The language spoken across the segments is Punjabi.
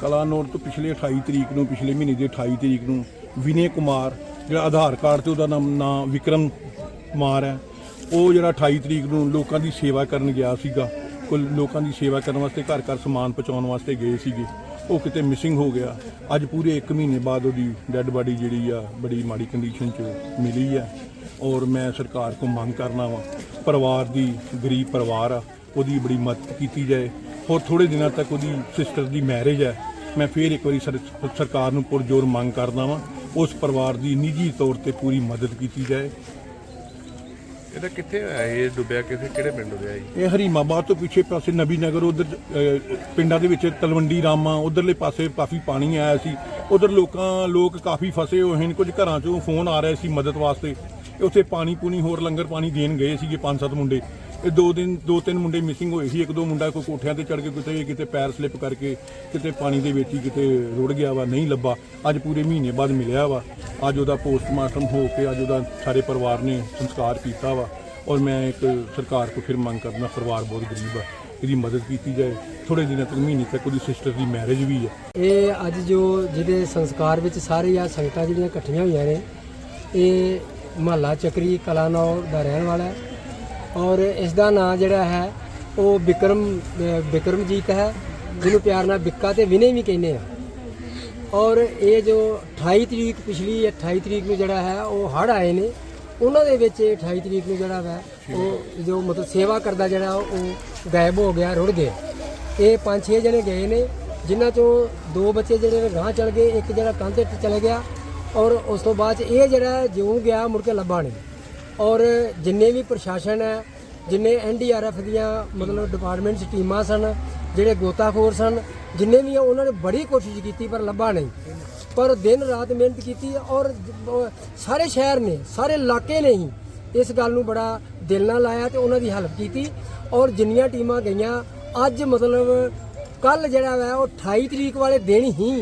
ਕਲਾਨੌਰ ਤੋਂ ਪਿਛਲੇ 28 ਤਰੀਕ ਨੂੰ, ਪਿਛਲੇ ਮਹੀਨੇ ਦੇ 28 ਤਰੀਕ ਨੂੰ ਵਿਨੇ ਕੁਮਾਰ, ਜਿਹੜਾ ਆਧਾਰ ਕਾਰਡ ਤੇ ਉਹਦਾ ਨਾਮ, ਨਾਂ ਵਿਕਰਮ ਕੁਮਾਰ ਹੈ, ਉਹ ਜਿਹੜਾ 28 ਤਰੀਕ ਨੂੰ ਲੋਕਾਂ ਦੀ ਸੇਵਾ ਕਰਨ ਗਿਆ ਸੀਗਾ ਕੋਈ ਲੋਕਾਂ ਦੀ ਸੇਵਾ ਕਰਨ ਵਾਸਤੇ ਘਰ ਘਰ ਸਮਾਨ ਪਹੁੰਚਾਉਣ ਵਾਸਤੇ ਗਏ ਸੀਗੇ, ਉਹ ਕਿਤੇ ਮਿਸਿੰਗ ਹੋ ਗਿਆ। ਅੱਜ ਪੂਰੇ 1 ਮਹੀਨੇ ਬਾਅਦ ਉਹਦੀ ਡੈੱਡ ਬਾਡੀ ਜਿਹੜੀ ਆ, ਬੜੀ ਮਾੜੀ ਕੰਡੀਸ਼ਨ 'ਚ ਮਿਲੀ ਆ, ਔਰ ਮੈਂ ਸਰਕਾਰ ਕੋ ਮੰਗ ਕਰਨਾ ਵਾ, ਪਰਿਵਾਰ ਦੀ, ਗਰੀਬ ਪਰਿਵਾਰ ਆ, ਉਹਦੀ ਬੜੀ ਮਦਦ ਕੀਤੀ ਜਾਏ ਹੋਰ ਥੋੜੇ ਦਿਨਾਂ ਤੱਕ ਉਹਦੀ ਸਿਸਟਰ ਦੀ ਮੈਰਿਜ ਹੈ। ਮੈਂ ਫੇਰ ਇੱਕ ਵਾਰੀ ਸਰ- ਸਰਕਾਰ ਨੂੰ ਪੁਰਜੋਰ ਮੰਗ ਕਰਦਾ ਵਾਂ ਉਸ ਪਰਿਵਾਰ ਦੀ ਨਿੱਜੀ ਤੌਰ ਤੇ ਪੂਰੀ ਮਦਦ ਕੀਤੀ ਜਾਏ। ਇਹਦਾ ਕਿੱਥੇ ਹੋਇਆ ਇਹ? ਡੁੱਬਿਆ ਕਿਸੇ ਕਿਹੜੇ ਪਿੰਡ ਡੁੱਬਿਆ ਜੀ ਇਹ ਹਰੀਮਾਬਾਦ ਤੋਂ ਪਿੱਛੇ ਪਾਸੇ ਨਬੀ ਨਗਰ ਉਧਰ ਪਿੰਡਾਂ ਦੇ ਵਿੱਚ ਤਲਵੰਡੀ ਰਾਮਾ ਉਧਰਲੇ ਪਾਸੇ ਕਾਫੀ ਪਾਣੀ ਆਇਆ ਸੀ। ਉਧਰ ਲੋਕਾਂ ਲੋਕ ਕਾਫੀ ਫਸੇ ਹੋਏ ਹਨ। ਕੁਝ ਘਰਾਂ ਚੋਂ ਫੋਨ ਆ ਰਹੇ ਸੀ ਮਦਦ ਵਾਸਤੇ। ਇਹ ਉੱਥੇ ਪਾਣੀ ਪੂਣੀ ਹੋਰ ਲੰਗਰ ਪਾਣੀ ਦੇਣ ਗਏ ਸੀਗੇ ਪੰਜ ਸੱਤ ਮੁੰਡੇ। ਇਹ ਦੋ ਦਿਨ, ਦੋ ਤਿੰਨ ਮੁੰਡੇ ਮਿਸਿੰਗ ਹੋਏ ਸੀ। ਇੱਕ ਦੋ ਮੁੰਡਾ ਕੋਈ ਕੋਠਿਆਂ ਤੇ ਚੜ ਕੇ, ਕਿਤੇ ਕਿਤੇ ਪੈਰ ਸਲਿੱਪ ਕਰਕੇ, ਕਿਤੇ ਪਾਣੀ ਦੇ ਵਿੱਚ ਹੀ ਕਿਤੇ ਰੁੜ ਗਿਆ ਵਾ, ਨਹੀਂ ਲੱਭਾ। ਅੱਜ ਪੂਰੇ ਮਹੀਨੇ ਬਾਅਦ ਮਿਲਿਆ ਵਾ। ਅੱਜ ਉਹਦਾ ਪੋਸਟਮਾਰਟਮ ਹੋ ਕੇ, ਅੱਜ ਉਹਦਾ ਸਾਰੇ ਪਰਿਵਾਰ ਨੇ ਸੰਸਕਾਰ ਕੀਤਾ ਵਾ। ਔਰ ਮੈਂ ਇੱਕ ਸਰਕਾਰ ਕੋ ਫਿਰ ਮੰਗ ਕਰਦਾ, ਪਰਿਵਾਰ ਬਹੁਤ ਗਰੀਬ ਆ, ਇਹਦੀ ਮਦਦ ਕੀਤੀ ਜਾਏ। ਥੋੜੇ ਦਿਨਾਂ ਤੱਕ, ਮਹੀਨੇ ਤੱਕ ਉਹਦੀ ਸਿਸਟਰ ਦੀ ਮੈਰਿਜ ਵੀ ਹੈ ਇਹ ਅੱਜ ਜੋ ਜਿਹਦੇ ਸੰਸਕਾਰ ਵਿੱਚ ਸਾਰੇ ਆ ਸੰਗਤਾਂ ਜਿਹੜੀਆਂ ਇਕੱਠੀਆਂ ਹੋਈਆਂ ਨੇ, ਇਹ ਮਹੱਲਾ ਚੱਕਰੀ ਕਲਾਨੌਰ ਦਾ ਰਹਿਣ ਵਾਲਾ ਹੈ। ਔਰ ਇਸ ਦਾ ਨਾਂ ਜਿਹੜਾ ਹੈ, ਉਹ ਵਿਕਰਮ ਅਹ ਵਿਕਰਮਜੀਤ ਹੈ, ਜਿਹਨੂੰ ਪਿਆਰ ਨਾਲ ਵਿੱਕਾ ਤੇ ਵਿਨੇ ਵੀ ਕਹਿੰਦੇ ਆ। ਔਰ ਇਹ ਜੋ 28 ਤਰੀਕ ਪਿਛਲੀ 28 ਤਰੀਕ ਨੂੰ ਜਿਹੜਾ ਹੈ, ਉਹ ਹੜ ਆਏ ਨੇ। ਉਹਨਾਂ ਦੇ ਵਿੱਚ ਇਹ 28 ਤਰੀਕ ਨੂੰ ਜਿਹੜਾ ਵਾ, ਉਹ ਜੋ ਮਤਲਬ ਸੇਵਾ ਕਰਦਾ ਜਿਹੜਾ, ਉਹ ਗਾਇਬ ਹੋ ਗਿਆ, ਰੁੜ ਗਿਆ। ਇਹ ਪੰਜ ਛੇ ਜਣੇ ਗਏ ਨੇ, ਜਿਨ੍ਹਾਂ ਚੋਂ ਦੋ ਬੱਚੇ ਜਿਹੜੇ ਨੇ ਗਾਂ ਚਲ ਗਏ, ਇੱਕ ਜਿਹੜਾ ਕੰਧ ਤੇ ਚਲੇ ਗਿਆ। ਔਰ ਉਸ ਤੋਂ ਬਾਅਦ 'ਚ ਇਹ ਜਿਹੜਾ ਜਿਉਂ ਗਿਆ, ਮੁੜ ਕੇ ਲੱਭਾ ਨਹੀਂ। ਔਰ ਜਿੰਨੇ ਵੀ ਪ੍ਰਸ਼ਾਸਨ ਹੈ ਜਿੰਨੇ ਐਨਡੀਆਰਐਫ ਦੀਆਂ ਮਤਲਬ ਡਿਪਾਰਟਮੈਂਟਸ ਟੀਮਾਂ ਸਨ ਜਿਹੜੇ ਗੋਤਾਖੋਰ ਸਨ ਜਿੰਨੇ ਵੀ ਆ, ਉਹਨਾਂ ਨੇ ਬੜੀ ਕੋਸ਼ਿਸ਼ ਕੀਤੀ ਪਰ ਲੱਭਾ ਨਹੀਂ। ਪਰ ਦਿਨ ਰਾਤ ਮਿਹਨਤ ਕੀਤੀ ਔਰ ਸਾਰੇ ਸ਼ਹਿਰ ਨੇ ਸਾਰੇ ਇਲਾਕੇ ਨੇ ਹੀ ਇਸ ਗੱਲ ਨੂੰ ਬੜਾ ਦਿਲ ਨਾਲ ਲਾਇਆ ਤੇ ਉਹਨਾਂ ਦੀ ਹੈਲਪ ਕੀਤੀ ਔਰ ਜਿੰਨੀਆਂ ਟੀਮਾਂ ਗਈਆਂ ਅੱਜ ਮਤਲਬ ਕੱਲ ਜਿਹੜਾ ਵਾ ਉਹ 28 ਤਰੀਕ ਵਾਲੇ ਦਿਨ ਹੀ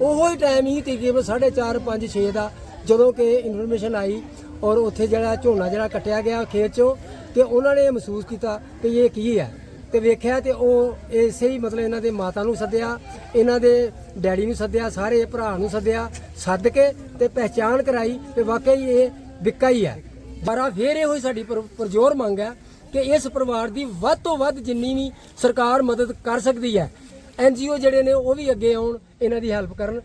ਉਹੋ ਹੀ ਟਾਈਮ ਹੀ ਤਕਰੀਬਨ 4:30 5 6 ਦਾ ਜਦੋਂ ਕਿ ਇਨਫੋਰਮੇਸ਼ਨ ਆਈ ਔਰ ਉੱਥੇ ਜਿਹੜਾ ਝੋਨਾ ਜਿਹੜਾ ਕੱਟਿਆ ਗਿਆ ਖੇਤ ਚੋਂ, ਤੇ ਉਹਨਾਂ ਨੇ ਇਹ ਮਹਿਸੂਸ ਕੀਤਾ ਕਿ ਇਹ ਕੀ ਹੈ। ਤੇ ਵੇਖਿਆ ਤੇ ਉਹ ਇਸੇ ਹੀ ਮਤਲਬ ਇਹਨਾਂ ਦੇ ਮਾਤਾ ਨੂੰ ਸੱਦਿਆ, ਇਹਨਾਂ ਦੇ ਡੈਡੀ ਨੂੰ ਸੱਦਿਆ, ਸਾਰੇ ਭਰਾ ਨੂੰ ਸੱਦਿਆ, ਸੱਦ ਕੇ ਤੇ ਪਹਿਚਾਣ ਕਰਾਈ ਕਿ ਵਾਕਈ ਇਹ ਵਿੱਕਾ ਹੀ ਹੈ। ਬਾਰਾ ਫੇਰ ਇਹ ਹੋਈ ਸਾਡੀ ਪਰਜੋਰ ਮੰਗ ਹੈ ਕਿ ਇਸ ਪਰਿਵਾਰ ਦੀ ਵੱਧ ਤੋਂ ਵੱਧ ਜਿੰਨੀ ਵੀ ਸਰਕਾਰ ਮਦਦ ਕਰ ਸਕਦੀ ਹੈ ਐਨਜੀਓ ਜਿਹੜੇ ਨੇ ਉਹ ਵੀ ਅੱਗੇ ਆਉਣ, ਇਹਨਾਂ ਦੀ ਹੈਲਪ ਕਰਨ।